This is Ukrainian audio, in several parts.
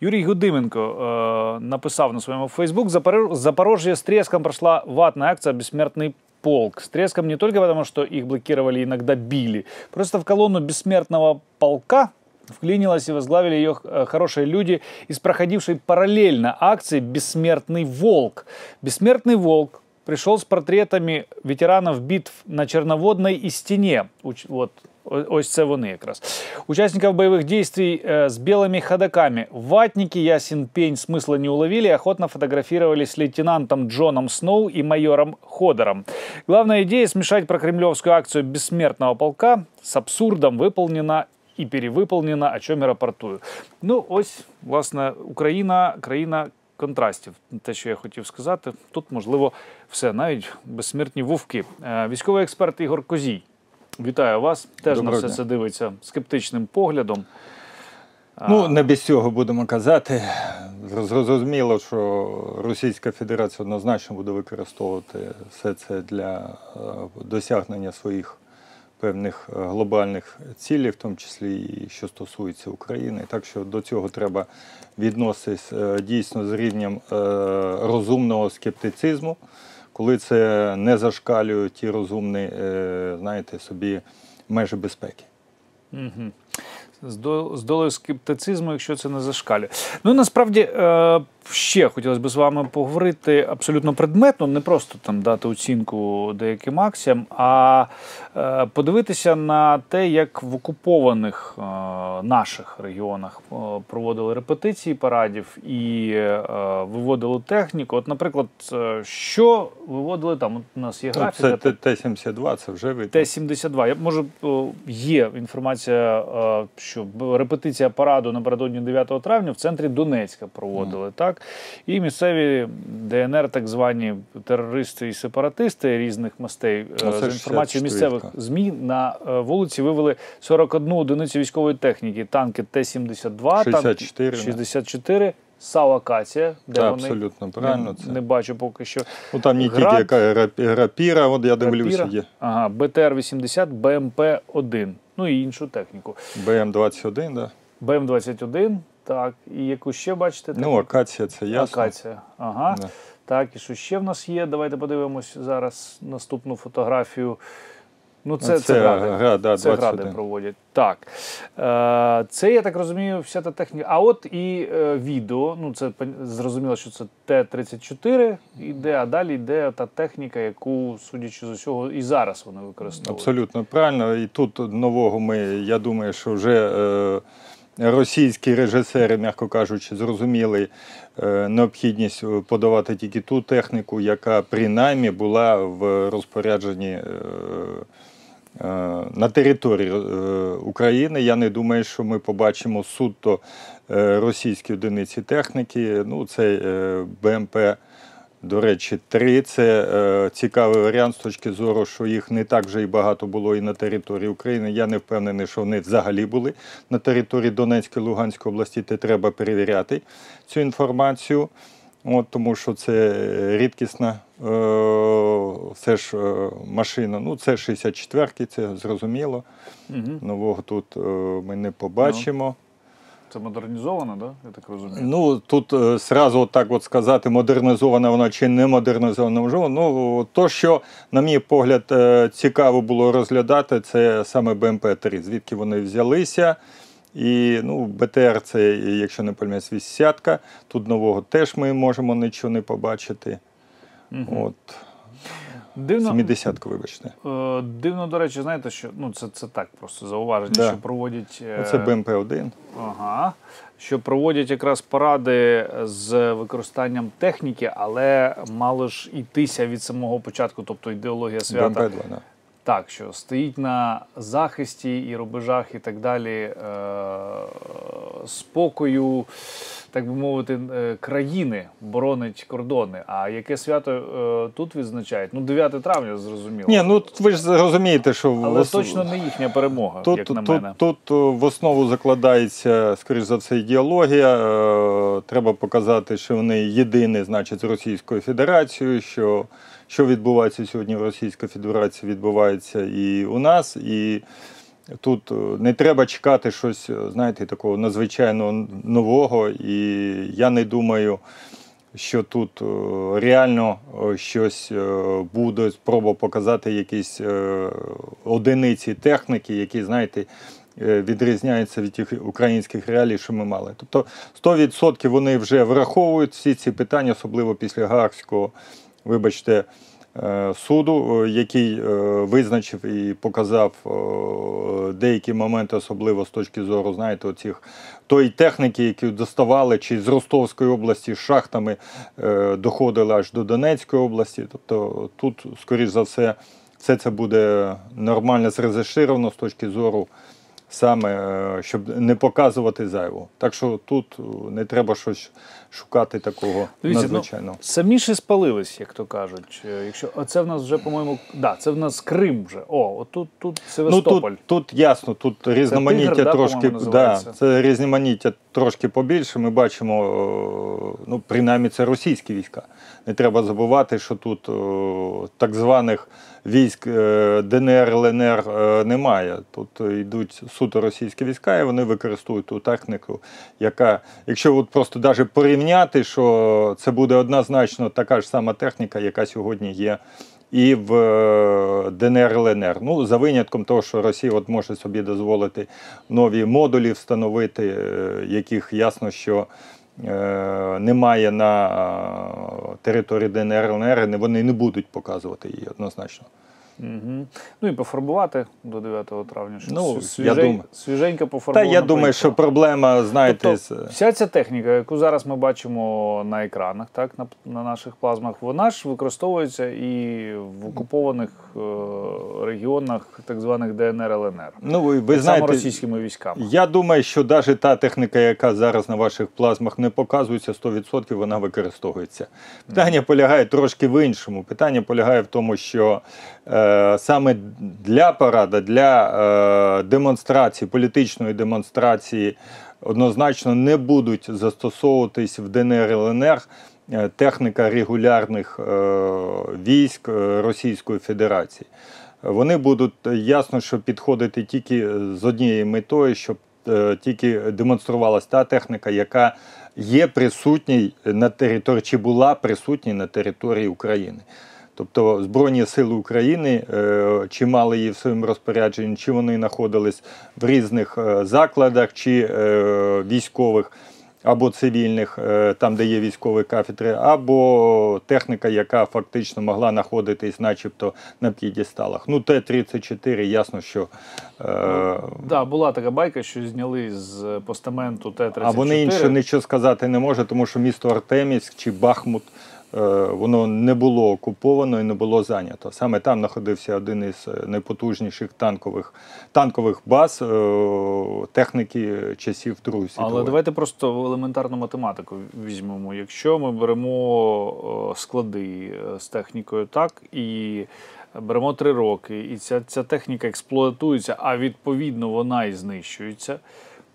Юрій Гудименко э, написав на своем Фейсбук, Запорожье с треском прошла ватная акция «Бессмертный полк». С треском не только потому, что их блокировали иногда били. Просто в колонну «Бессмертного полка» вклинилась и возглавили ее э, хорошие люди из проходившей параллельно акции «Бессмертный волк». «Бессмертный волк» пришел с портретами ветеранов битв на Черноводной и Стене. Вот Ось це вони якраз. Участников боевых действий э, с белыми ходаками. Ватники, ясен пень, смысла не уловили, охотно фотографировались с лейтенантом Джоном Сноу и майором Ходором. Главная идея смешать прокремлевскую акцию бессмертного полка с абсурдом выполнена і перевиповнена, о чому я рапортую. Ну, ось, власне, Україна, країна контрастів. Те, що я хотів сказати, тут можливо все, навіть безсмертні вовки. Е, військовий експерт Ігор Козій. Вітаю вас. Теж Доброго на все дня. це дивиться скептичним поглядом. Ну, не без цього будемо казати. Зрозуміло, що Російська Федерація однозначно буде використовувати все це для е, досягнення своїх певних е, глобальних цілей, в тому числі і що стосується України. Так що до цього треба відноситись е, дійсно з рівнем розумного скептицизму коли це не зашкалює ті розумні, е, знаєте, собі межі безпеки. Угу з долею скептицизму, якщо це не зашкалює. Ну насправді е, ще хотілося б з вами поговорити абсолютно предметно, не просто там дати оцінку деяким акціям, а е, подивитися на те, як в окупованих е, наших регіонах проводили репетиції парадів і виводили техніку. От, наприклад, що виводили там? От у нас є ну, графіка. Це Т-72, це вже ви. Т-72. Я може є інформація що репетиція параду напередодні 9 травня в центрі Донецька проводили. Mm. так? І місцеві ДНР, так звані терористи і сепаратисти різних мастей, ну, з інформацією місцевих ЗМІ на е, вулиці вивели 41 одиницю військової техніки, танки Т-72, 64, танки 64. САУ де так, вони абсолютно правильно не, не бачу поки що. Ну там не тільки яка рапіра, от я дивлюся. є. Ага, БТР-80, БМП-1 ну і іншу техніку. БМ-21, да. БМ-21, так. І яку ще бачите? Ну, акація, це ясно. Акація. Ага. Да. Так, і що ще в нас є? Давайте подивимось зараз наступну фотографію. Ну, це це, це гради, гра, да, це гради проводять. Так. Е, Це, я так розумію, вся та техніка. А от і е, відео. Ну, це зрозуміло, що це Т-34 іде, а далі йде та техніка, яку, судячи з усього, і зараз вони використовують. Абсолютно правильно. І тут нового ми, я думаю, що вже. Е, Російські режисери, м'яко кажучи, зрозуміли е, необхідність подавати тільки ту техніку, яка принаймні була в розпорядженні е, Е, на території е, України. Я не думаю, що ми побачимо суто е, російські одиниці техніки. Ну, Це БМП, до речі, 3. Це цікавий варіант з точки зору, що їх не так вже і багато було і на території України. Я не впевнений, що вони взагалі були на території Донецької Луганської області, де треба перевіряти цю інформацію. От, Тому що це рідкісна е, все ж е, машина. Ну, Це 64-ки, це зрозуміло. Угу. Нового тут е, ми не побачимо. Ну, це модернізована, да? я так розумію? Ну, Тут е, сразу так от сказати, модернізована вона чи не модернізована. Можливо. Ну, То, що, на мій погляд, е, цікаво було розглядати, це саме БМП-3, звідки вони взялися. І ну, БТР це, якщо не помиляюсь, 80 Тут нового теж ми можемо нічого не побачити. Угу. От. Дивно, 70-ку, вибачте. Е, дивно, до речі, знаєте, що ну, це це так просто зауваження, да. що проводять. Е, це БМП-1. Ага. Що проводять якраз поради з використанням техніки, але мало ж йтися від самого початку, тобто ідеологія свята. БМП-2, да так, що стоїть на захисті і рубежах, і так далі, е, спокою, так би мовити, е, країни боронить кордони. А яке свято е, тут відзначають? Ну, 9 травня, зрозуміло. Ні, ну ви ж розумієте, що але в... точно не їхня перемога. Тут, як на тут, мене. Тут, тут в основу закладається, скоріш за все, ідеологія. Треба показати, що вони єдині, значить, з Російською Федерацією. що що відбувається сьогодні в Російській Федерації, відбувається і у нас. І Тут е, не треба чекати щось, е, знаєте, такого надзвичайно нового. І я не думаю, що тут е, реально щось буде спроба показати якісь одиниці техніки, які, знаєте, відрізняються від тих українських реалій, що ми мали. Тобто 100% вони вже враховують всі ці питання, особливо після Гаагського, вибачте, суду, е, який е, визначив і показав е, деякі моменти, особливо з точки зору, знаєте, оцих тої техніки, які доставали чи з Ростовської області шахтами доходили аж до Донецької області. Тобто тут, скоріш за все, все це буде нормально зрезешировано з точки зору саме, щоб не показувати зайву. Так що тут не треба щось шукати такого Дивіться, надзвичайного. Ну, самі ж спалились, як то кажуть. Е, Якщо оце в нас вже, по-моєму, да, це в нас Крим вже. О, отут тут Ну тут, тут ясно, тут різноманіття «Тигр», трошки по-моєму, да, це різноманіття трошки побільше. Ми бачимо, о, ну принаймні це російські війська. Не треба забувати, що тут так званих військ е, ДНР, ЛНР е, немає. Тут йдуть суто російські війська, і вони використовують ту техніку, яка, якщо от просто навіть порівняти, що це буде однозначно така ж сама техніка, яка сьогодні є і в е, ДНР ЛНР. Ну, за винятком того, що Росія от може собі дозволити нові модулі встановити, е, яких ясно, що е, немає на е, території ДНР ЛНР, вони не будуть показувати її однозначно. Угу. Ну і пофарбувати до 9 травня. щоб Ну, сві- я думаю. Свіженько Та я думаю, що проблема, знаєте, Тобто, вся ця техніка, яку зараз ми бачимо на екранах, так, на, на наших плазмах, вона ж використовується і в окупованих е, регіонах так званих ДНР ЛНР. ну, ви, ви знаєте, російськими військами. Я думаю, що навіть та техніка, яка зараз на ваших плазмах не показується, 100% вона використовується. Питання полягає трошки в іншому. Питання полягає в тому, що е, саме для парада, для е, демонстрації, політичної демонстрації однозначно не будуть застосовуватись в ДНР ЛНР е, техніка регулярних е, військ е, Російської Федерації. Вони будуть е, ясно, що підходити тільки з однією метою, щоб е, тільки демонструвалася та техніка, яка є присутній на території, чи була присутня на території України. Тобто Збройні Сили України, е, чи мали її в своєму розпорядженні, чи вони знаходились в різних е, закладах, чи е, військових або цивільних, там, де є військові кафедри, або техніка, яка фактично могла знаходитись, начебто, на п'єдесталах. Ну, Т-34, ясно, що. Е, Да, була така байка, що зняли з постаменту Т-34. а вони інше нічого сказати не можуть, тому що місто Артемівськ чи Бахмут. Е, Воно не було окуповано і не було зайнято. Саме там знаходився один із е, найпотужніших танкових танкових баз е, техніки часів Другої світової. Але давайте просто елементарну математику візьмемо. Якщо ми беремо склади з технікою так і беремо три роки, і ця, ця техніка експлуатується, а відповідно вона і знищується.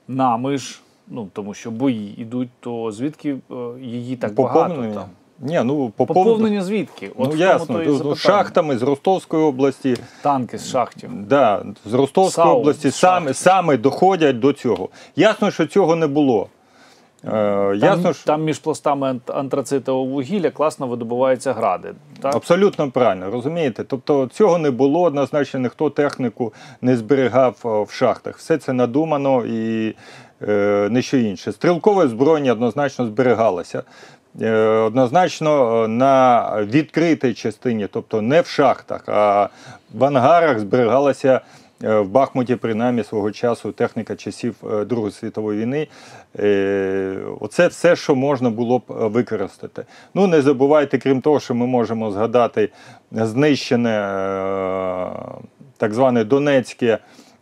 Нами ж, ну тому що бої йдуть, то звідки її так багато там? Ні, ну поповнення. Поповнення звідки? От Ну ясно, шахтами з Ростовської області, танки з шахтів. да, з Ростовської САУ, області з саме, саме доходять до цього. Ясно, що цього не було. Е, Там, ясно, що... там між пластами антрацитового вугілля класно видобуваються гради. Так? Абсолютно правильно, розумієте? Тобто цього не було, однозначно ніхто техніку не зберігав е, в шахтах. Все це надумано і е, не що інше. Стрілкове зброєння однозначно зберігалося. Е, однозначно е, на відкритій частині, тобто не в шахтах, а в ангарах зберігалася е, в Бахмуті, принаймні свого часу, техніка часів Другої світової війни. Оце все, що можна було б використати. Ну, не забувайте, крім того, що ми можемо згадати знищене так зване Донецьке.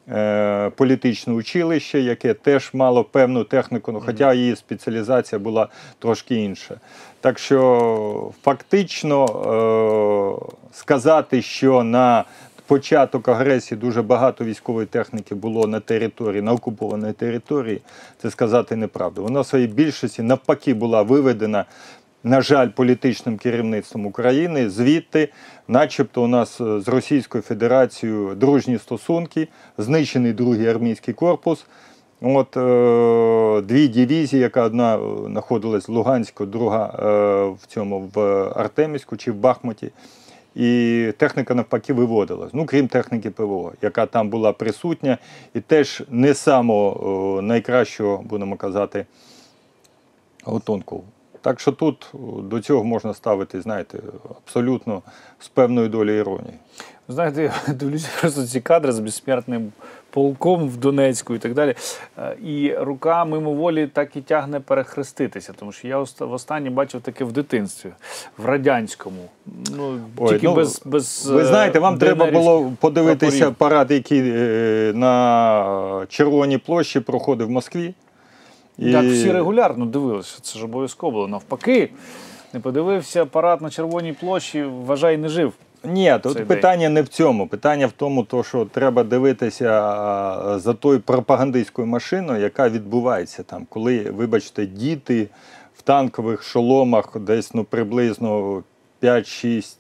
Е, Політичне училище, яке теж мало певну техніку, ну, хоча її спеціалізація була трошки інша. Так що фактично е, сказати, що на початок агресії дуже багато військової техніки було на території, на окупованій території, це сказати неправду. Вона в своїй більшості навпаки була виведена на жаль, політичним керівництвом України. Звідти, начебто, у нас е, з Російською Федерацією дружні стосунки, знищений другий армійський корпус. От е, дві дивізії, яка одна е, знаходилась в Луганську, друга е, в цьому в Артемівську чи в Бахмуті. І техніка навпаки виводилась. Ну, крім техніки ПВО, яка там була присутня, і теж не самого е, найкращого, будемо казати, готунку. Так що тут до цього можна ставити, знаєте, абсолютно з певною долею іронії. Знаєте, я дивлюся просто ці кадри з безсмертним полком в Донецьку і так далі. Е, І рука мимоволі так і тягне перехреститися, тому що я оста- востаннє бачив таке в дитинстві, в радянському. Ну, Ой, тільки ну, без, без. Ви е, знаєте, вам треба було подивитися прапорів. парад, який е, на Червоній площі проходив в Москві. І- Так, всі регулярно дивилися, це ж обов'язково було. Навпаки, не подивився парад на Червоній площі, вважай, не жив. Ні, тут питання не в цьому. Питання в тому, то, що треба дивитися за тою пропагандистською машиною, яка відбувається там, коли, вибачте, діти в танкових шоломах десь ну, приблизно 5, 6,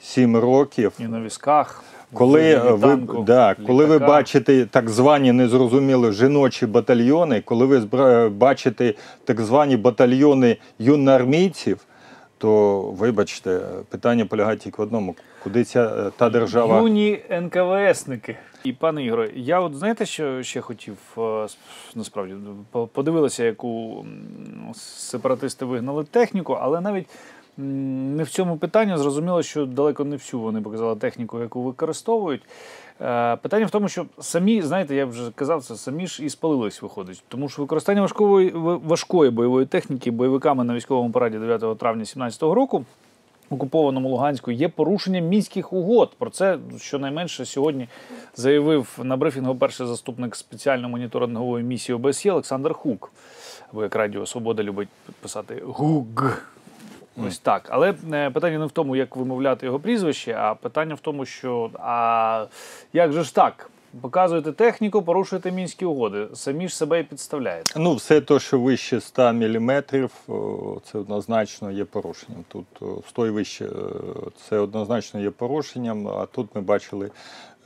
7 років. І на візках. Коли ви, танку, да, коли ви бачите так звані незрозумілі жіночі батальйони, коли ви бачите так звані батальйони юноармійців, то вибачте, питання полягає тільки в одному: куди ця е, та держава? Юні НКВСники. І пане Ігоре, я от знаєте, що ще хотів е, насправді по- подивилися, яку сепаратисти вигнали техніку, але навіть не в цьому питанні зрозуміло, що далеко не всю вони показали техніку, яку використовують. Е, Питання в тому, що самі, знаєте, я вже казав це, самі ж і спалились, виходить. Тому що використання важкої, важкої бойової техніки бойовиками на військовому параді 9 травня 2017 року окупованому Луганську є порушення мінських угод. Про це щонайменше сьогодні заявив на брифінгу перший заступник спеціальної моніторингової місії ОБСЄ Олександр Хук. Або як Радіо Свобода любить писати ГУГ. Ось так. Але е, питання не в тому, як вимовляти його прізвище, а питання в тому, що а як же ж так? Показуєте техніку, порушуєте мінські угоди. Самі ж себе і підставляєте. Ну, все те, що вище 100 мм, це однозначно є порушенням. Тут о, 100 і вище е, це однозначно є порушенням. А тут ми бачили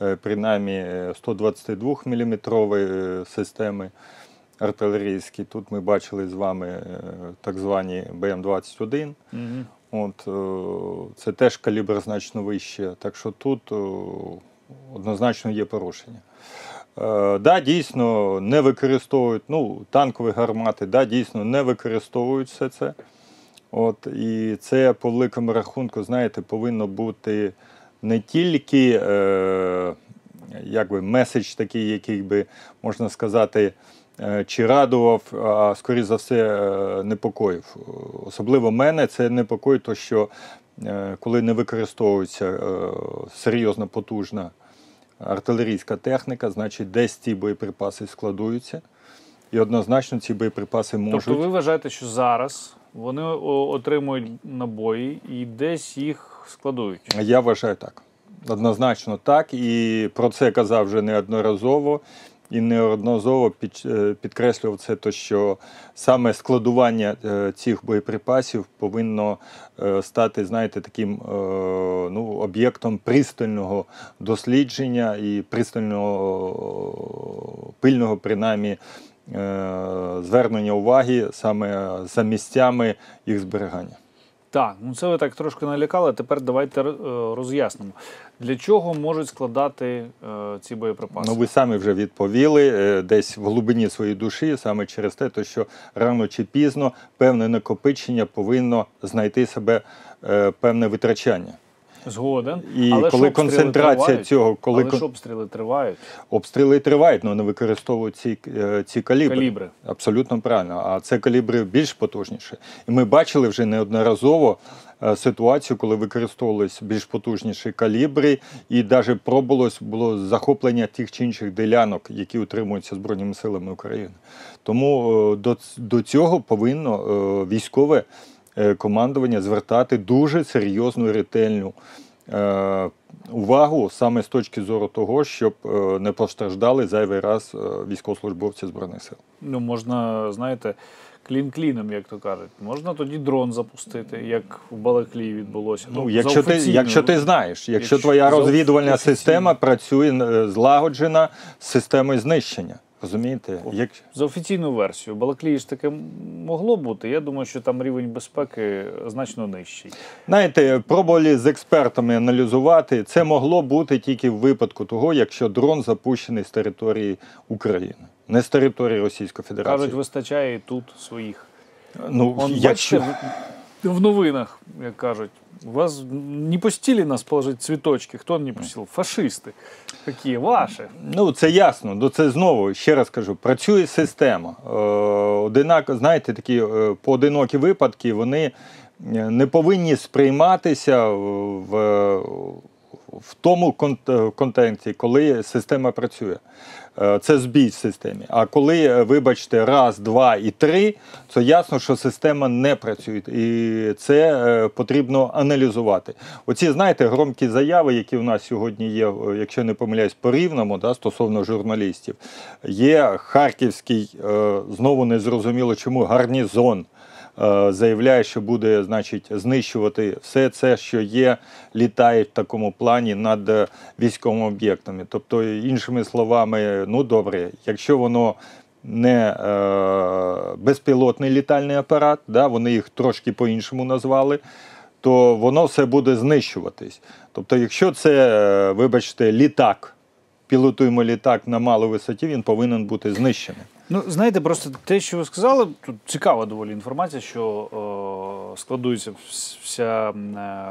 е, принаймні 122 мм системи артилерійські. Тут ми бачили з вами е, так звані БМ-21. Угу. От, е, це теж калібр значно вище. Так що тут однозначно є порушення. Е, да, дійсно не використовують ну, танкові гармати, да, дійсно не використовують все це. От, і це по великому рахунку, знаєте, повинно бути не тільки е, як би, меседж такий, який би, можна сказати, е, чи радував, а скоріш за все е, непокоїв. Особливо мене це непокоїть, то що е, коли не використовується е, серйозно потужна артилерійська техніка, значить десь ці боєприпаси складуються. І однозначно ці боєприпаси можуть. Тобто ви вважаєте, що зараз вони отримують набої і десь їх складують? Я вважаю так. Однозначно так. І про це казав вже неодноразово. І неодноразово е, підкреслював це, то, що саме складування е, цих боєприпасів повинно е, стати, знаєте, таким ну, об'єктом пристального дослідження і пристального пильного, принаймні, звернення уваги саме за місцями їх зберігання. Так, ну це ви так трошки налякали. Тепер давайте е, роз'яснимо, для чого можуть складати е, ці боєприпаси. Ну, ви самі вже відповіли е, десь в глибині своєї душі, саме через те, що рано чи пізно певне накопичення повинно знайти себе е, певне витрачання. Згоден. І Але коли концентрація тривають. цього, коли Але ж обстріли тривають, обстріли тривають, але не використовують ці, е, ці калібри. калібри. Абсолютно правильно. А це калібри більш потужніші. І ми бачили вже неодноразово е, ситуацію, коли використовувалися більш потужніші калібри, і навіть пробувалось було захоплення тих чи інших ділянок, які утримуються Збройними силами України. Тому е, до, до цього повинно військове командування звертати дуже серйозну ретельну. е, Увагу саме з точки зору того, щоб е, не постраждали зайвий раз е, військовослужбовці Збройних сил. Ну, можна, знаєте, Клін кліном, як то кажуть. Можна тоді дрон запустити, як в Балаклії відбулося. Ну, якщо, ти, якщо ти знаєш, якщо, Якщо твоя розвідувальна система працює е, злагоджена з системою знищення. Розумієте? Як... За офіційну версію. Балаклії ж таке могло бути. Я думаю, що там рівень безпеки значно нижчий. Знаєте, пробували з експертами аналізувати. Це могло бути тільки в випадку того, якщо дрон запущений з території України, не з території Російської Федерації. Кажуть, вистачає і тут своїх. ну, Он, якщо... бачите, в, новинах, як кажуть, у вас не пустили нас положити цвіточки. Хто не пустив? Фашисти. Які ваші. Ну, це ясно. Ну, це знову, ще раз кажу, працює система. Е, одинак, знаєте, такі е, поодинокі випадки, вони е, не повинні сприйматися в, в тому контенті, коли система працює. Е, Це збій в системі. А коли, е, вибачте, раз, два і три, то ясно, що система не працює. І це е, потрібно аналізувати. Оці, знаєте, громкі заяви, які в нас сьогодні є, е, якщо не помиляюсь, по рівному, да, стосовно журналістів, є харківський, е, знову не зрозуміло чому, гарнізон. Е, Заявляє, що буде, значить, знищувати все це, що є, літає в такому плані над е, військовими об'єктами. Тобто, іншими словами, ну добре, якщо воно не е, безпілотний літальний апарат, да, вони їх трошки по-іншому назвали, то воно все буде знищуватись. Тобто, якщо це, е, вибачте, літак, пілотуємо літак на малій висоті, він повинен бути знищений. Ну, знаєте, просто те, що ви сказали, тут цікава доволі інформація, що е, складується вся е,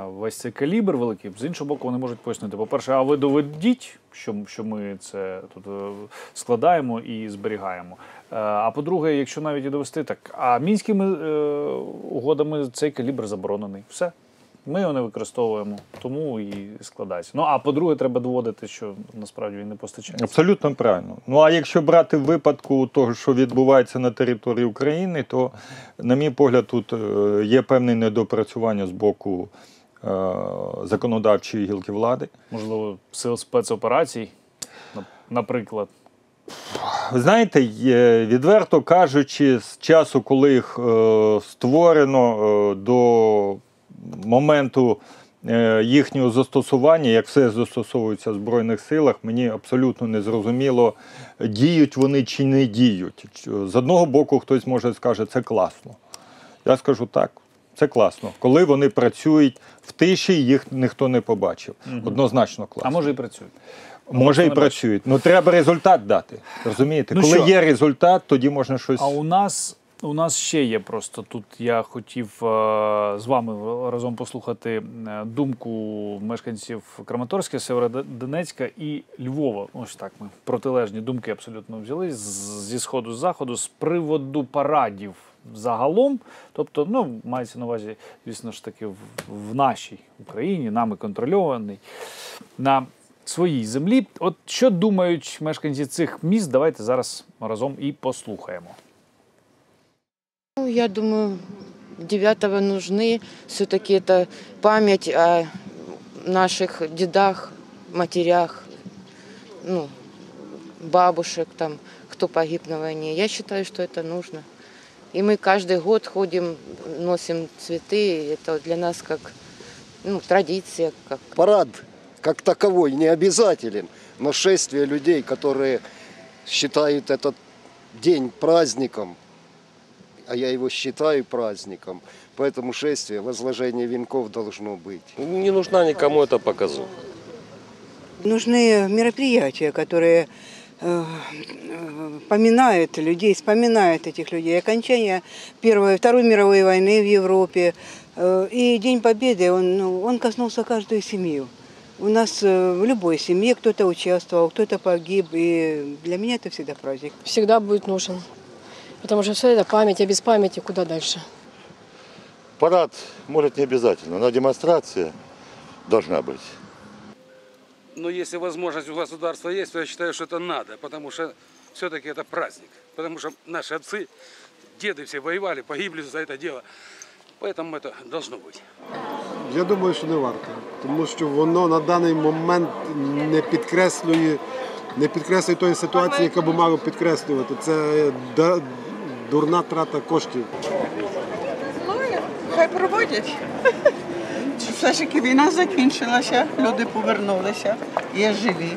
весь цей калібр великий. З іншого боку, вони можуть пояснити. По-перше, а ви доведіть, що, що ми це тут е, складаємо і зберігаємо. Е, а по-друге, якщо навіть і довести, так а мінськими е, угодами цей калібр заборонений. Все. Ми його не використовуємо, тому і складається. Ну а по-друге, треба доводити, що насправді він не постачається. Абсолютно правильно. Ну а якщо брати в випадку того, що відбувається на території України, то, на мій погляд, тут е, є певне недопрацювання з боку е, законодавчої гілки влади. можливо, сил спецоперацій, наприклад. Ви знаєте, відверто кажучи, з часу, коли їх е, створено е, до моменту е, їхнього застосування, як все застосовується в Збройних силах, мені абсолютно не зрозуміло, діють вони чи не діють. З одного боку, хтось може скаже, це класно. Я скажу так. Це класно. Коли вони працюють в тиші, їх ніхто не побачив. Однозначно класно. А може і працюють. Може і працюють. Ну треба результат дати. Розумієте? Ну Коли що? є результат, тоді можна щось. А у нас у нас ще є просто тут. Я хотів е, з вами разом послухати е, думку мешканців Краматорська, Северодонецька і Львова. Ось так ми протилежні думки абсолютно взяли зі сходу з заходу з приводу парадів. Загалом, тобто, ну, мається на увазі, звісно ж таки, в, в нашій Україні, нами контрольований, на своїй землі. От що думають мешканці цих міст, давайте зараз разом і послухаємо. Ну, я думаю, девятого нужны. Все-таки это память о наших дедах, матерях, ну, бабушек, там, кто погиб на войне. Я считаю, что это нужно. И мы каждый год ходим, носим цветы. Это для нас как ну, традиция, как Парад как таковой не обязателен, но шествие людей, которые считают этот день праздником, а я его считаю праздником, поэтому шествие, возложение венков должно быть. Не нужна никому эта показуха. Нужны мероприятия, которые э, э, поминают людей, вспоминают этих людей. Окончание Первой, Второй мировой войны в Европе э, и День Победы, он, ну, он коснулся каждую семью. У нас в любой семье кто-то участвовал, кто-то погиб, и для меня это всегда праздник. всегда будет нужен. Потому что все это память, а без памяти куда дальше? Парад может не обязательно, но демонстрация должна быть. Но если возможность у государства есть, то я считаю, что это надо, потому что все-таки это праздник. Потому что наши отцы, деды все воевали, погибли за это дело. Поэтому это должно быть. Я думаю, що не варто, тому що воно на даний момент не підкреслює, не підкреслює тої ситуації, яка би мало підкреслювати. Це да- дурна трата коштів. Хай проводять. Все ж таки війна закінчилася, люди повернулися, є живі.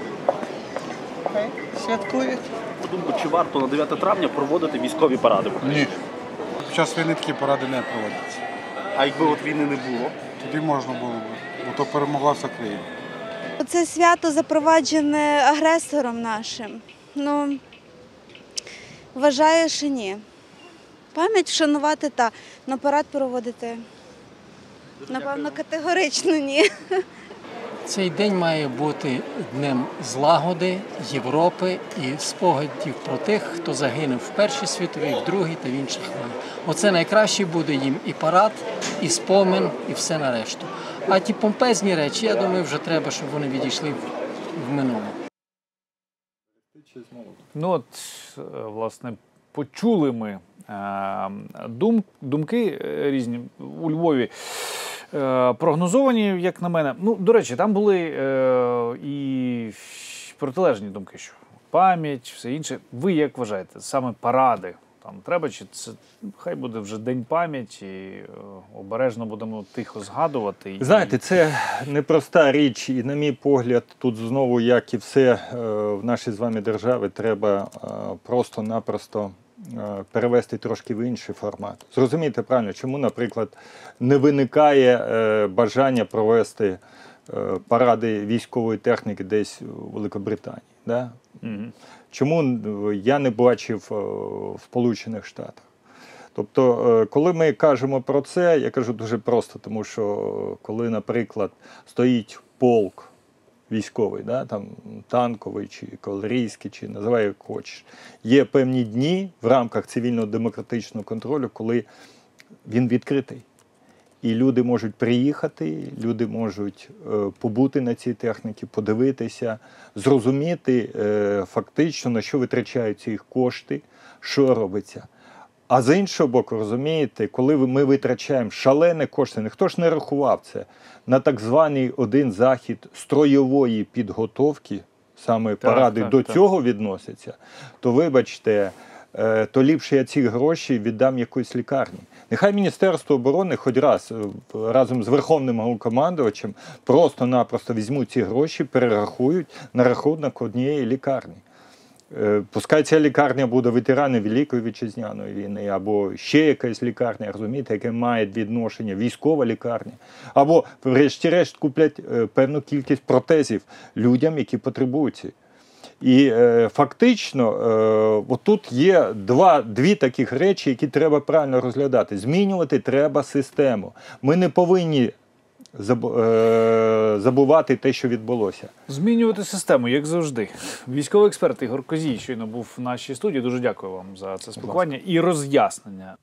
Хай святкують. Думку, чи варто на 9 травня проводити військові паради? Ні. Під час війни такі поради не проводяться. А якби от війни не було? Тоді можна було б, бо то перемогла вся країна. Це свято запроваджене агресором нашим. Ну, вважаю, що ні. Пам'ять вшанувати та, на парад проводити. Напевно, категорично ні. Цей день має бути днем злагоди Європи і спогадів про тих, хто загинув в Першій світовій, в Другій та в інших війнах. Оце найкраще буде їм і парад, і спомин, і все на решту. А ті помпезні речі, я думаю, вже треба, щоб вони відійшли в- минуле. Ну от, е, власне, почули ми дум, думки е, різні у Львові. Е, прогнозовані, як на мене. Ну, до речі, там були е, і протилежні думки, що пам'ять, все інше. Ви як вважаєте, саме паради там треба, чи це хай буде вже день пам'яті, е, обережно будемо тихо згадувати. Знаєте, це непроста річ, і на мій погляд, тут знову, як і все е, в нашій з вами державі, треба е, просто-напросто е, перевести трошки в інший формат. Зрозумійте правильно, чому, наприклад, не виникає е, бажання провести е, паради військової техніки десь у Великобританії. Да? Чому е, я не бачив е, в Сполучених Штатах? Тобто, е, коли ми кажемо про це, я кажу дуже просто, тому що е, коли, наприклад, стоїть полк військовий, да, там, танковий чи кавалерійський, чи називай як хочеш, є певні дні в рамках цивільного демократичного контролю, коли він відкритий. І люди можуть приїхати, люди можуть е, побути на цій техніці, подивитися, зрозуміти е, фактично, на що витрачаються їх кошти, що робиться. А з іншого боку, розумієте, коли ми витрачаємо шалені кошти, ніхто ж не рахував це на так званий один захід стройової підготовки, саме Так, паради так, до так. цього відносяться, то вибачте, е, то ліпше я ці гроші віддам якоїсь лікарні. Нехай Міністерство оборони хоч раз е, разом з Верховним Головнокомандувачем просто-напросто візьмуть ці гроші, перерахують на рахунок однієї лікарні. Е, Пускай ця лікарня буде ветерани Великої вітчизняної війни, або ще якась лікарня, розумієте, яке має відношення, військова лікарня, або, врешті-решт, куплять е, певну кількість протезів людям, які потребують. І е, фактично, отут є два, дві таких речі, які треба правильно розглядати. Змінювати треба систему. Ми не повинні забувати те, що відбулося. Змінювати систему, як завжди. Військовий експерт Ігор Козій щойно був в нашій студії. Дуже дякую вам за це спілкування і роз'яснення.